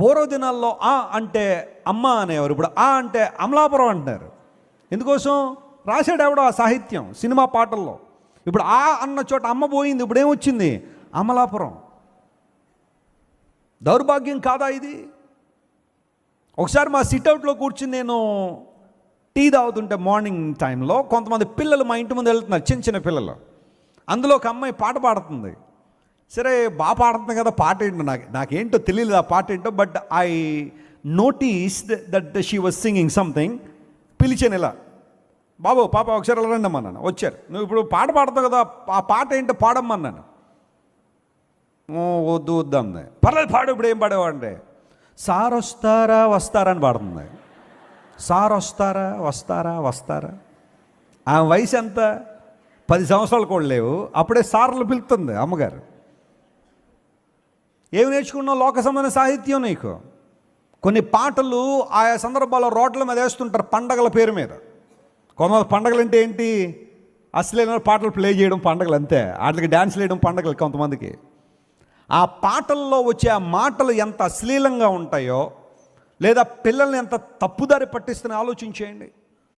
పూర్వ దినాల్లో ఆ అంటే అమ్మ అనేవారు. ఇప్పుడు ఆ అంటే అమలాపురం అంటారు ఎందుకోసం? రాశాడు ఎవడో ఆ సాహిత్యం సినిమా పాటల్లో. ఇప్పుడు ఆ అన్న చోట అమ్మ పోయింది ఇప్పుడు ఏమొచ్చింది? అమలాపురం. దౌర్భాగ్యం కాదా ఇది? ఒకసారి మా సిట్అవుట్లో కూర్చుని నేను టీ తాగుతుంటే మార్నింగ్ టైంలో కొంతమంది పిల్లలు మా ఇంటి ముందు వెళ్తున్నారు చిన్న చిన్న పిల్లలు. అందులో ఒక అమ్మాయి పాట పాడుతుంది. సరే బాగా పాడుతుంది కదా పాట ఏంటో నాకు నాకేంటో తెలియలేదు ఆ పాట ఏంటో but I notice that she was singing something పిలిచాను ఇలా. బాబు పాప ఒకసారి ఇలా రండి వచ్చారు. నువ్వు ఇప్పుడు పాట పాడతావు కదా ఆ పాట ఏంటో పాడమ్మన్నాను ఓ, వద్దు వద్దాంది పర్లేదు పాడు ఇప్పుడు ఏం పాడేవాడంటే సార్ వస్తారా వస్తారా అని పాడుతుంది సార్ వస్తారా వస్తారా వస్తారా. ఆమె వయసు ఎంత? పది సంవత్సరాలు కూడా లేవు. అప్పుడే సార్లు పిలుస్తుంది అమ్మగారు. ఏమి నేర్చుకున్నావు? లోక సంబంధ సాహిత్యం నీకు. కొన్ని పాటలు ఆయా సందర్భాల్లో రోడ్ల మీద వేస్తుంటారు పండగల పేరు మీద. కొంతమంది పండగలు అంటే ఏంటి? అసలైన పాటలు ప్లే చేయడం పండగలు అంతే. వాటికి డ్యాన్స్ వేయడం పండగలు కొంతమందికి. ఆ పాటల్లో వచ్చే ఆ మాటలు ఎంత అశ్లీలంగా ఉంటాయో లేదా పిల్లల్ని ఎంత తప్పుదారి పట్టిస్తున్న ఆలోచించేయండి.